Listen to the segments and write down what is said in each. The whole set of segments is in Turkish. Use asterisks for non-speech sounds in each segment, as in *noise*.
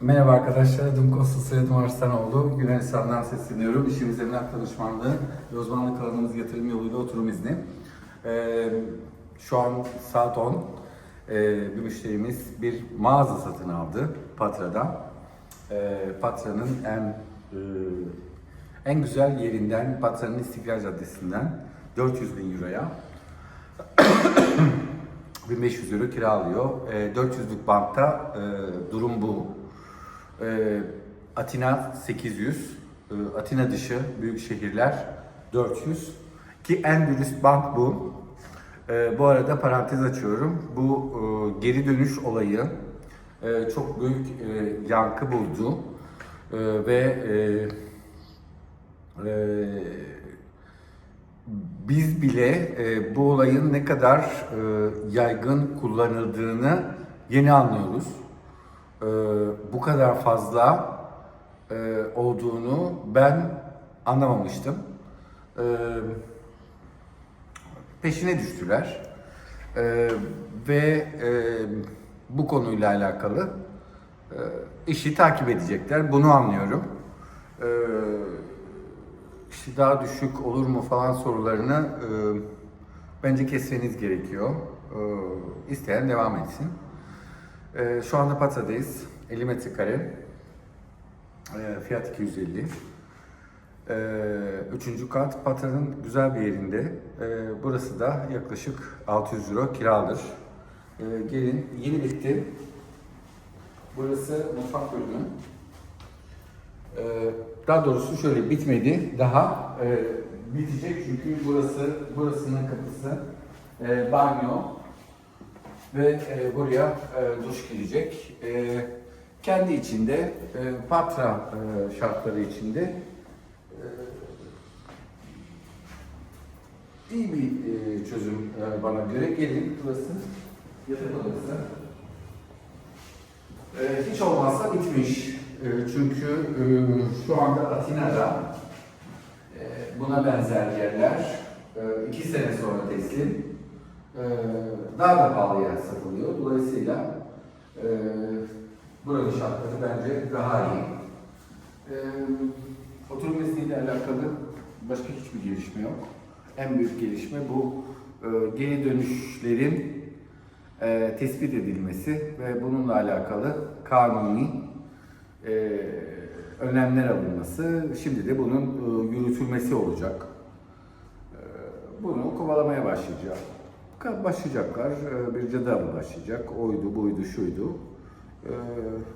Merhaba arkadaşlar, adım Kostas Soyadım Arslanoğlu. Yunanistan'dan sesleniyorum. İşimiz emlak danışmanlığı ve uzmanlık alanımız yatırım yoluyla oturum izni. Ee, şu an saat 10. Ee, bir müşterimiz bir mağaza satın aldı Patra'da. Ee, Patra'nın en e, en güzel yerinden, Patra'nın İstiklal Caddesi'nden 400 bin euroya *coughs* 1500 euro kira alıyor. E, 400'lük bantta e, durum bu. E, Atina 800, e, Atina dışı büyük şehirler 400 ki en dürüst bank bu. E, bu arada parantez açıyorum. Bu e, geri dönüş olayı e, çok büyük e, yankı buldu E, ve e, e, biz bile e, bu olayın ne kadar e, yaygın kullanıldığını yeni anlıyoruz. E, bu kadar fazla e, olduğunu ben anlamamıştım. E, peşine düştüler E, ve e, bu konuyla alakalı e, işi takip edecekler. Bunu anlıyorum. E, işte daha düşük olur mu falan sorularını e, bence kesmeniz gerekiyor. E, isteyen devam etsin. E, şu anda Patra'dayız. 50 metrekare. E, fiyat 250. E, üçüncü kat Patra'nın güzel bir yerinde. E, burası da yaklaşık 600 euro kiradır. E, gelin yeni bitti. Burası mutfak bölümü. Ee, daha doğrusu şöyle bitmedi daha e, bitecek çünkü burası burasının kapısı e, banyo ve e, buraya e, duş girecek. E, kendi içinde e, patra e, şartları içinde e, iyi bir e, çözüm e, bana göre. Gelin burası yatak odası. E, hiç olmazsa bitmiş. E, çünkü e, şu anda Atina'da e, buna benzer yerler e, iki sene sonra teslim daha da pahalıya satılıyor. Dolayısıyla e, buranın şartları bence daha iyi. E, oturum izniyle alakalı başka hiçbir gelişme yok. En büyük gelişme bu e, geri dönüşlerin e, tespit edilmesi ve bununla alakalı kanuni e, önlemler alınması. Şimdi de bunun e, yürütülmesi olacak. E, bunu kovalamaya başlayacak. Başlayacaklar. E, bir avı başlayacak. Oydu, buydu, şuydu. E,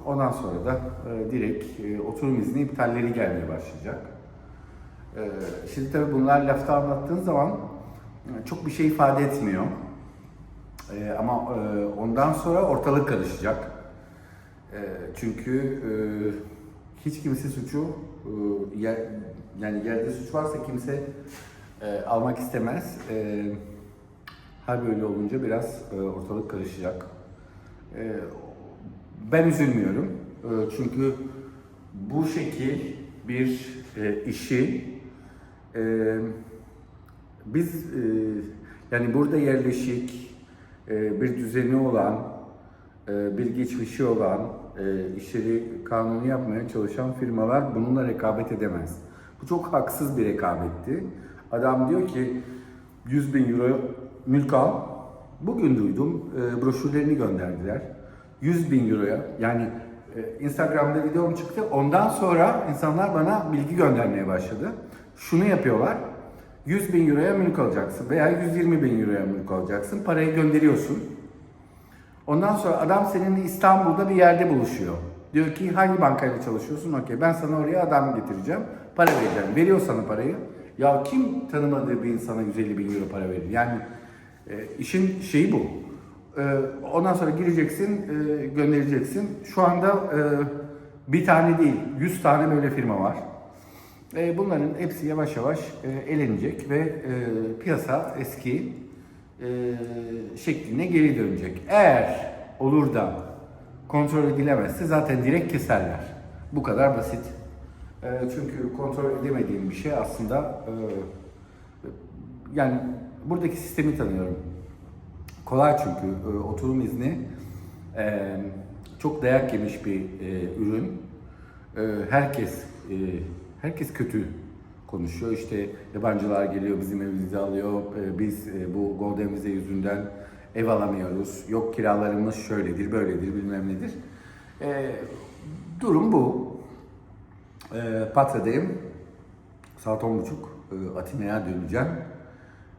ondan sonra da e, direkt e, oturum izni iptalleri gelmeye başlayacak. E, şimdi tabii bunlar lafta anlattığın zaman e, çok bir şey ifade etmiyor. Ama ondan sonra ortalık karışacak. Çünkü hiç kimse suçu yani yerde suç varsa kimse almak istemez. Her böyle olunca biraz e, ortalık karışacak. E, ben üzülmüyorum. E, çünkü bu şekil bir e, işi e, biz e, yani burada yerleşik e, bir düzeni olan, e, bir geçmişi olan, e, işleri kanuni yapmaya çalışan firmalar bununla rekabet edemez. Bu çok haksız bir rekabetti. Adam diyor ki 100 bin euro mülk al. Bugün duydum e, broşürlerini gönderdiler. 100 bin euroya yani e, Instagram'da videom çıktı. Ondan sonra insanlar bana bilgi göndermeye başladı. Şunu yapıyorlar. 100 bin euroya mülk alacaksın veya 120 bin euroya mülk alacaksın. Parayı gönderiyorsun. Ondan sonra adam seninle İstanbul'da bir yerde buluşuyor. Diyor ki hangi bankayla çalışıyorsun? Okey ben sana oraya adam getireceğim. Para vereceğim. Veriyor sana parayı. Ya kim tanımadığı bir insana 150 bin euro para verir? Yani e, işin şeyi bu. E, ondan sonra gireceksin, e, göndereceksin. Şu anda e, bir tane değil, 100 tane böyle firma var. E, bunların hepsi yavaş yavaş e, elenecek ve e, piyasa eski e, şekline geri dönecek. Eğer olur da kontrol edilemezse zaten direkt keserler. Bu kadar basit. E, çünkü kontrol edemediğim bir şey aslında e, yani buradaki sistemi tanıyorum. Kolay çünkü e, oturum izni e, çok dayak yemiş bir e, ürün. E, herkes e, herkes kötü konuşuyor. İşte yabancılar geliyor bizim evimizi alıyor. E, biz e, bu Golden Vize yüzünden ev alamıyoruz. Yok kiralarımız şöyledir, böyledir, bilmem nedir. E, durum bu. E, Patra'dayım. Saat 10.30 e, Atina'ya döneceğim.